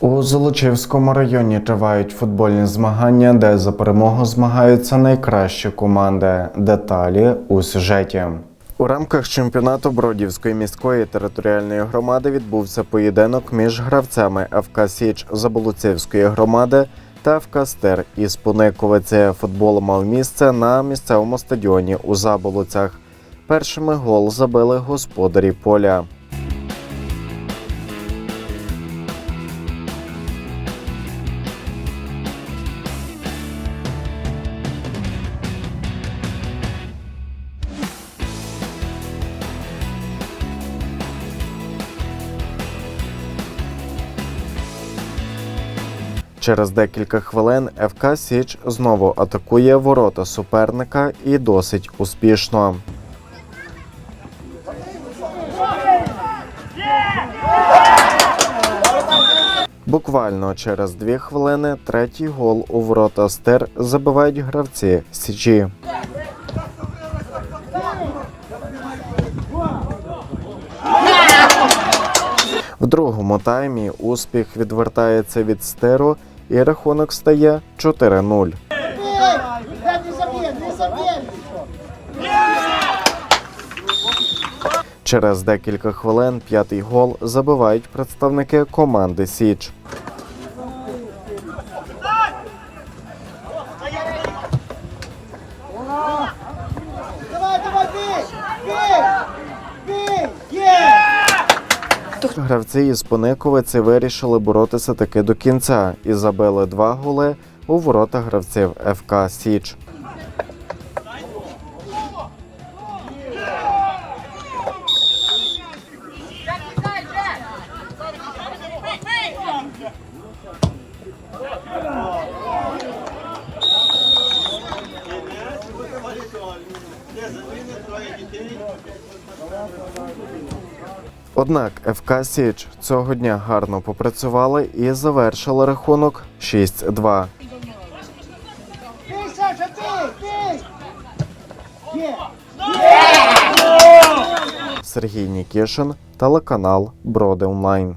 У Золочівському районі тривають футбольні змагання, де за перемогу змагаються найкращі команди. Деталі у сюжеті. У рамках чемпіонату Бродівської міської територіальної громади відбувся поєдинок між гравцями ФК Січ Заболоцівської громади та ФК Стер із Пониковиці. Футбол мав місце на місцевому стадіоні у Заболоцях. Першими гол забили господарі поля. Через декілька хвилин ФК Січ знову атакує ворота суперника і досить успішно. Буквально через дві хвилини третій гол у ворота Стер забивають гравці Січі. Другому таймі успіх відвертається від стеру і рахунок стає 4-0. Ребят, не забей, не забей! Через декілька хвилин п'ятий гол забивають представники команди Січ. Гравці із Пониковиці вирішили боротися таки до кінця і забили два голи у ворота гравців ФК Січ. Однак ФК Січ цього дня гарно попрацювали і завершили рахунок 6-2. Бей, Саша, бей! Бей! Есть! Сергій Нікішин, телеканал Броди Онлайн.